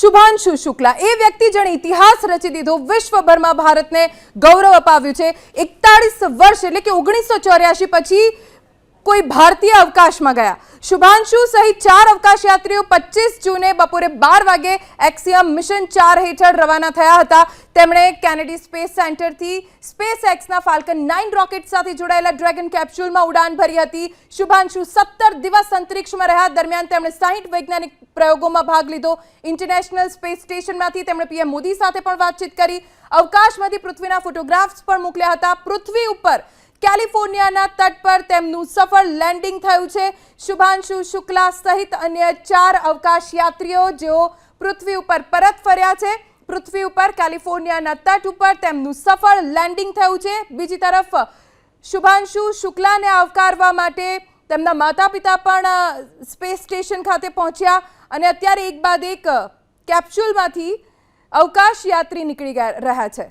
શુભાંશુ શુક્લા. એ વ્યક્તિ જેણે ઇતિહાસ રચી દીધો, વિશ્વભરમાં ભારતને ગૌરવ અપાવ્યું છે. એકતાળીસ વર્ષ એટલે કે ઓગણીસો ચોર્યાસી પછી કોઈ ભારતીય અવકાશમાં ગયા. શુભાંશુ સહિત ચાર અવકાશયાત્રીઓ પચીસ જૂને બપોરે બાર વાગે એક્સિયમ મિશન ચાર હેઠળ રવાના થયા હતા. તેમણે કેનેડી સ્પેસ સેન્ટરથી સ્પેસ એક્સના ફાલ્કન નાઇન રોકેટ સાથે જોડાયેલા ડ્રેગન કેપ્સ્યુલમાં ઉડાન ભરી હતી. શુભાંશુ સત્તર દિવસ અંતરિક્ષમાં રહ્યા, દરમિયાન તેમણે સાહીઠ વૈજ્ઞાનિક પ્રયોગોમાં ભાગ લીધો. ઇન્ટરનેશનલ સ્પેસ સ્ટેશનમાંથી તેમણે પીએમ મોદી સાથે પણ વાતચીત કરી. અવકાશમાંથી પૃથ્વીના ફોટોગ્રાફ્સ પણ મોકલ્યા હતા. પૃથ્વી ઉપર કેલિફોર્નિયાના તટ પર તેમનું સફળ લેન્ડિંગ થયું છે. શુભાંશુ શુક્લા સહિત અન્ય ચાર અવકાશ યાત્રીઓ જેઓ પૃથ્વી ઉપર પરત ફર્યા છે. પૃથ્વી ઉપર કેલિફોર્નિયાના તટ ઉપર તેમનું સફળ લેન્ડિંગ થયું છે. બીજી તરફ, શુભાંશુ શુક્લાને આવકારવા માટે તેમના માતા પિતા પણ સ્પેસ સ્ટેશન ખાતે પહોંચ્યા અને અત્યારે એક બાદ એક કેપ્સ્યુલમાંથી અવકાશ યાત્રી નીકળી રહ્યા છે.